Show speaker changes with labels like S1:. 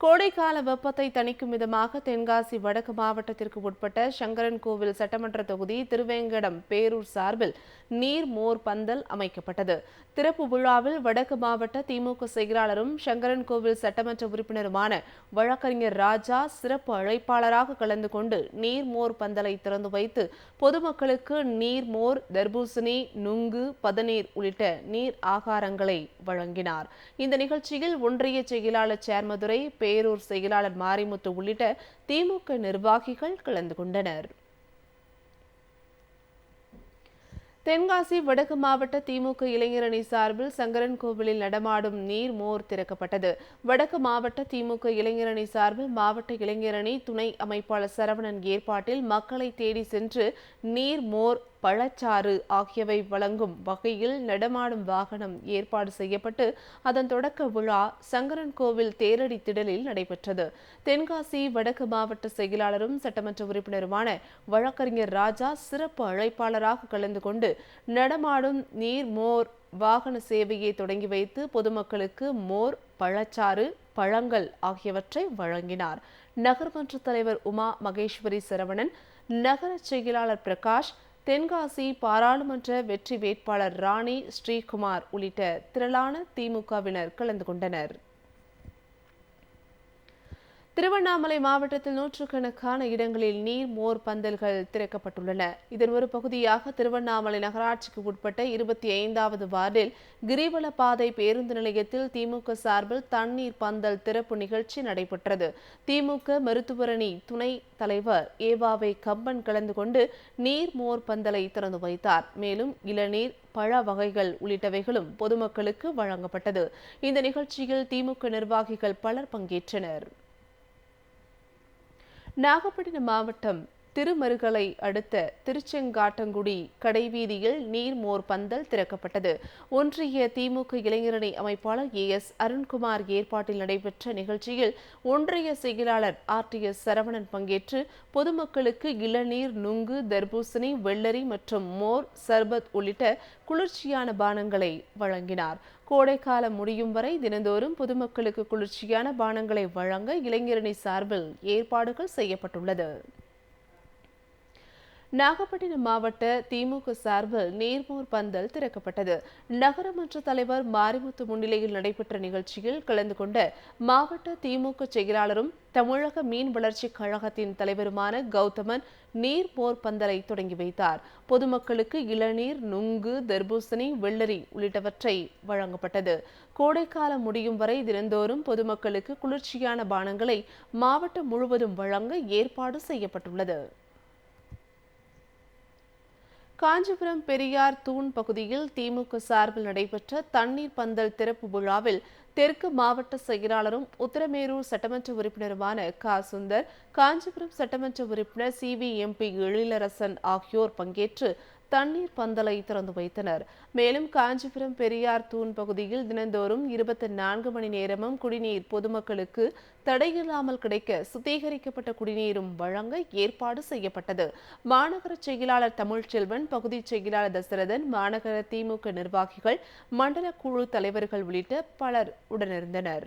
S1: கோடைக்கால வெப்பத்தை தணிக்கும் விதமாக தென்காசி வடக்கு மாவட்டத்திற்கு உட்பட்ட சங்கரன் கோவில் சட்டமன்ற தொகுதி திருவேங்கடம் பேரூர் சார்பில் நீர் மோர் பந்தல் அமைக்கப்பட்டது. திறப்பு விழாவில் வடக்கு மாவட்ட திமுக செயலாளரும் சங்கரன் கோவில் சட்டமன்ற உறுப்பினருமான வழக்கறிஞர் ராஜா சிறப்பு அழைப்பாளராக கலந்து கொண்டு நீர் மோர் பந்தலை திறந்து வைத்து பொதுமக்களுக்கு நீர் மோர் தர்பூசணி நுங்கு பதநீர் உள்ளிட்ட நீர் ஆகாரங்களை வழங்கினார். இந்த நிகழ்ச்சியில் ஒன்றிய செயலாளர் சேர்மதுரை பேரூர் செயலாளர் மாரிமுத்து உள்ளிட்ட திமுக நிர்வாகிகள் கலந்து கொண்டனர். தென்காசி வடக்கு மாவட்ட திமுக இளைஞரணி சார்பில் சங்கரன் கோவிலில் நடமாடும் நீர் மோர் திறக்கப்பட்டது. வடக்கு மாவட்ட திமுக இளைஞரணி சார்பில் மாவட்ட இளைஞரணி துணை அமைப்பாளர் சரவணன் ஏற்பாட்டில் மக்களை தேடி சென்று நீர் மோர் பழச்சாறு ஆகியவை வழங்கும் வகையில் நடமாடும் வாகனம் ஏற்பாடு செய்யப்பட்டு அதன் தொடக்க விழா சங்கரன் கோவில் தேரடி திடலில் நடைபெற்றது. தென்காசி வடக்கு மாவட்ட செயலாளரும் சட்டமன்ற உறுப்பினருமான வழக்கறிஞர் ராஜா சிறப்பு அழைப்பாளராக கலந்து கொண்டு நடமாடும் நீர் மோர் வாகன சேவையை தொடங்கி வைத்து பொதுமக்களுக்கு மோர் பழச்சாறு பழங்கள் ஆகியவற்றை வழங்கினார். நகர்மன்ற தலைவர் உமா மகேஸ்வரி சரவணன் நகர செயலாளர் பிரகாஷ் தென்காசி பாராளுமன்ற வெற்றி வேட்பாளர் ராணி ஸ்ரீகுமார் உள்ளிட்ட திரளான திமுகவினர் கலந்து கொண்டனர். திருவண்ணாமலை மாவட்டத்தில் நூற்றுக்கணக்கான இடங்களில் நீர் மோர் பந்தல்கள் திறக்கப்பட்டுள்ளன. இதன் ஒரு பகுதியாக திருவண்ணாமலை நகராட்சிக்கு உட்பட்ட இருபத்தி ஐந்தாவது வார்டில் கிரிவல பாதை பேருந்து நிலையத்தில் திமுக சார்பில் தண்ணீர் பந்தல் திறப்பு நிகழ்ச்சி நடைபெற்றது. திமுக மருத்துவரணி துணை தலைவர் ஏவாவை கம்பன் கலந்து கொண்டு நீர் மோர் பந்தலை திறந்து வைத்தார். மேலும் இளநீர் பழ வகைகள் உள்ளிட்டவைகளும் பொதுமக்களுக்கு வழங்கப்பட்டது. இந்த நிகழ்ச்சியில் திமுக நிர்வாகிகள் பலர் பங்கேற்றனர். நாகப்பட்டினம் மாவட்டம் திருமருகலை அடுத்த திருச்செங்காட்டங்குடி கடைவீதியில் நீர்மோர் பந்தல் திறக்கப்பட்டது. ஒன்றிய திமுக இளைஞரணி அமைப்பாளர் ஏ எஸ் அருண்குமார் ஏற்பாட்டில் நடைபெற்ற நிகழ்ச்சியில் ஒன்றிய செயலாளர் ஆர் டி எஸ் சரவணன் பங்கேற்று பொதுமக்களுக்கு இளநீர் நுங்கு தர்பூசணி வெள்ளரி மற்றும் மோர் சர்பத் உள்ளிட்ட குளிர்ச்சியான பானங்களை வழங்கினார். கோடைக்காலம் முடியும் வரை தினந்தோறும் பொதுமக்களுக்கு குளிர்ச்சியான பானங்களை வழங்க இளைஞரணி சார்பில் ஏற்பாடுகள் செய்யப்பட்டுள்ளது. நாகப்பட்டினம் மாவட்ட திமுக சார்பில் நீர்மோர் பந்தல் திறக்கப்பட்டது. நகரமன்ற தலைவர் மாரிமுத்து முன்னிலையில் நடைபெற்ற நிகழ்ச்சியில் கலந்து கொண்ட மாவட்ட திமுக செயலாளரும் தமிழக மீன் வளர்ச்சி கழகத்தின் தலைவருமான கௌதமன் நீர் போர் பந்தலை தொடங்கி வைத்தார். பொதுமக்களுக்கு இளநீர் நுங்கு தர்பூசணி வெள்ளரி உள்ளிட்டவற்றை வழங்கப்பட்டது. கோடைக்காலம் முடியும் வரை தினந்தோறும் பொதுமக்களுக்கு குளிர்ச்சியான பானங்களை மாவட்டம் முழுவதும் வழங்க ஏற்பாடு செய்யப்பட்டுள்ளது. காஞ்சிபுரம் பெரியார் தூண் பகுதியில் திமுக சார்பில் நடைபெற்ற தண்ணீர் பந்தல் திறப்பு விழாவில் தெற்கு மாவட்ட செயலாளரும் உத்தரமேரூர் சட்டமன்ற உறுப்பினருமான க. சுந்தர் காஞ்சிபுரம் சட்டமன்ற உறுப்பினர் சி. வி. எம்பி எழிலரசன் ஆகியோர் பங்கேற்று தண்ணீர் பந்தலை திறந்து வைத்தனர். மேலும் காஞ்சிபுரம் பெரியார் தூண் பகுதியில் தினந்தோறும் இருபத்தி நான்கு மணி நேரமும் குடிநீர் பொதுமக்களுக்கு தடையில்லாமல் கிடைக்க சுத்திகரிக்கப்பட்ட குடிநீரும் வழங்க ஏற்பாடு செய்யப்பட்டது. மாநகர செயலாளர் தமிழ்ச்செல்வன் பகுதி செயலாளர் தசரதன் மாநகர திமுக நிர்வாகிகள் மண்டல குழு தலைவர்கள் உள்ளிட்ட பலர் உடனிருந்தனர்.